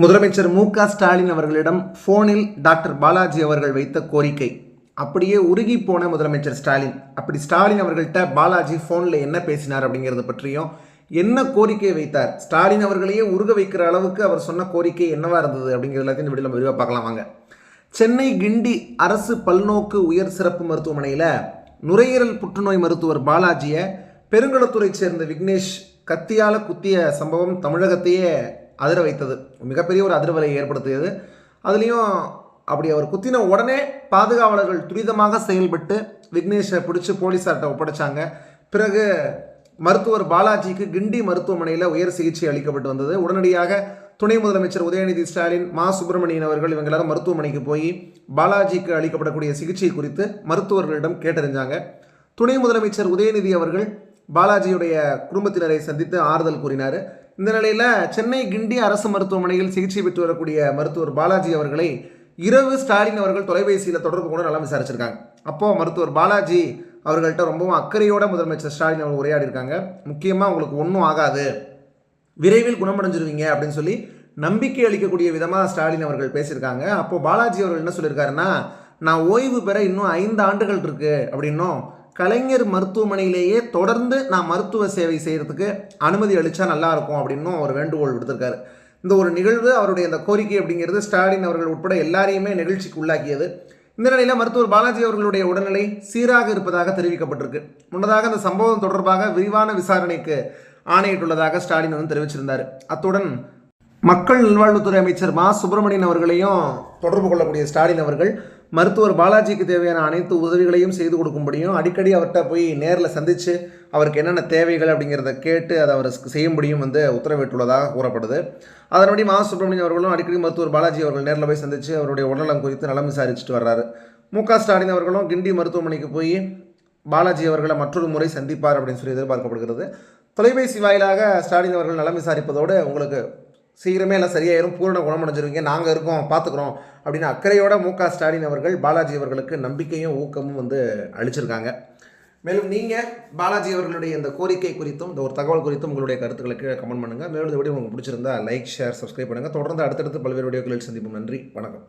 முதலமைச்சர் மு க ஸ்டாலின் அவர்களிடம் ஃபோனில் டாக்டர் பாலாஜி அவர்கள் வைத்த கோரிக்கை. அப்படியே உருகி போன முதலமைச்சர் ஸ்டாலின். அப்படி ஸ்டாலின் அவர்கள்ட்ட பாலாஜி ஃபோனில் என்ன பேசினார் அப்படிங்கிறத பற்றியும் என்ன கோரிக்கை வைத்தார்? ஸ்டாலின் அவர்களையே உருக வைக்கிற அளவுக்கு அவர் சொன்ன கோரிக்கை என்னவா இருந்தது அப்படிங்கிறது எல்லாத்தையும் இந்த வீடியோ நம்ம விரிவாக பார்க்கலாம் வாங்க. சென்னை கிண்டி அரசு பல்நோக்கு உயர் சிறப்பு மருத்துவமனையில் நுரையீரல் புற்றுநோய் மருத்துவர் பாலாஜியை பெருங்குளத்தூரை சேர்ந்த விக்னேஷ் கத்தியால குத்திய சம்பவம் தமிழகத்தையே அதிர வைத்தது. மிகப்பெரிய ஒரு அதிர்வலை ஏற்படுத்தியது. அதுலேயும் அப்படி அவர் குத்தின உடனே பாதுகாவலர்கள் துரிதமாக செயல்பட்டு விக்னேஷை பிடிச்சி போலீஸார்கிட்ட ஒப்படைச்சாங்க. பிறகு மருத்துவர் பாலாஜிக்கு கிண்டி மருத்துவமனையில் உயர் சிகிச்சை அளிக்கப்பட்டு வந்தது. உடனடியாக துணை முதலமைச்சர் உதயநிதி ஸ்டாலின் மா. சுப்பிரமணியன் அவர்கள் இவங்க எல்லாரும் மருத்துவமனைக்கு போய் பாலாஜிக்கு அளிக்கப்படக்கூடிய சிகிச்சை குறித்து மருத்துவர்களிடம் கேட்டறிஞ்சாங்க. துணை முதலமைச்சர் உதயநிதி அவர்கள் பாலாஜியுடைய குடும்பத்தினரை சந்தித்து ஆறுதல் கூறினார். இந்த நிலையில் சென்னை கிண்டி அரசு மருத்துவமனையில் சிகிச்சை பெற்று வரக்கூடிய மருத்துவர் பாலாஜி அவர்களை இரவு ஸ்டாலின் அவர்கள் தொலைபேசியில் தொடர்பு கொண்டு நல்லா விசாரிச்சிருக்காங்க. அப்போது மருத்துவர் பாலாஜி அவர்கள்ட்ட ரொம்பவும் அக்கறையோட முதலமைச்சர் ஸ்டாலின் அவர்கள் உரையாடிருக்காங்க முக்கியமாக உங்களுக்கு ஒன்றும் ஆகாது. விரைவில் குணமடைஞ்சிருவீங்க அப்படின்னு சொல்லி நம்பிக்கை அளிக்கக்கூடிய விதமாக ஸ்டாலின் அவர்கள் பேசியிருக்காங்க. அப்போது பாலாஜி அவர்கள் என்ன சொல்லியிருக்காருன்னா நான் ஓய்வு பெற இன்னும் ஐந்து ஆண்டுகள் இருக்குது அப்படின்னும் கலைஞர் மருத்துவமனையிலேயே தொடர்ந்து நான் மருத்துவ சேவை செய்கிறதுக்கு அனுமதி அளித்தா நல்லா இருக்கும் அப்படின்னும் அவர் வேண்டுகோள் விடுத்திருக்காரு. இந்த ஒரு நிகழ்வு அவருடைய இந்த கோரிக்கை அப்படிங்கிறது ஸ்டாலின் அவர்கள் உட்பட எல்லாரையுமே நிகழ்ச்சிக்கு உள்ளாக்கியது. இந்த நிலையில் மருத்துவர் பாலாஜி அவர்களுடைய உடல்நிலை சீராக இருப்பதாக தெரிவிக்கப்பட்டிருக்கு. முன்னதாக அந்த சம்பவம் தொடர்பாக விரிவான விசாரணைக்கு ஆணையிட்டுள்ளதாக ஸ்டாலின் வந்து தெரிவிச்சிருந்தார். அத்துடன் மக்கள் நல்வாழ்வுத்துறை அமைச்சர் மா. சுப்பிரமணியன் அவர்களையும் தொடர்பு கொள்ளக்கூடிய ஸ்டாலின் அவர்கள் மருத்துவர் பாலாஜிக்கு தேவையான அனைத்து உதவிகளையும் செய்து கொடுக்கும்படியும் அடிக்கடி அவர்கிட்ட போய் நேரில் சந்தித்து அவருக்கு என்னென்ன தேவைகள் அப்படிங்கிறத கேட்டு அதை அவர் செய்யும்படியும் வந்து உத்தரவிட்டுள்ளதாக கூறப்படுது. அதன்படி மா சுப்பிரமணியன் அவர்களும் அடிக்கடி மருத்துவர் பாலாஜி அவர்கள் நேரில் போய் சந்தித்து அவருடைய உடல்நலம் குறித்து நலம் விசாரிச்சுட்டு வர்றாரு. மு க ஸ்டாலின் அவர்களும் கிண்டி மருத்துவமனைக்கு போய் பாலாஜி அவர்களை மற்றொரு முறை சந்திப்பார் அப்படின்னு சொல்லி எதிர்பார்க்கப்படுகிறது. தொலைபேசி வாயிலாக ஸ்டாலின் அவர்கள் நலம் விசாரிப்பதோடு உங்களுக்கு சீக்கிரமே எல்லாம் சரியாயிரும் பூரண குணமடைஞ்சிருவீங்க. நாங்கள் இருக்கோம் பார்த்துக்குறோம் அப்படின்னு அக்கறையோட மு க ஸ்டாலின் அவர்கள் பாலாஜி அவர்களுக்கு நம்பிக்கையும் ஊக்கமும் வந்து அளிச்சிருக்காங்க. மேலும் நீங்கள் பாலாஜி அவர்களுடைய இந்த கோரிக்கை குறித்தும் இந்த ஒரு தகவல் குறித்தும் உங்களுடைய கருத்துக்களை கீழே கமெண்ட் பண்ணுங்கள் மேலும் இந்த வீடியோ உங்களுக்கு பிடிச்சிருந்தா லைக் ஷேர் சப்ஸ்கிரைப் பண்ணுங்கள் தொடர்ந்து அடுத்தடுத்து பல்வேறு வீடியோக்களில் சந்திப்போம். நன்றி வணக்கம்.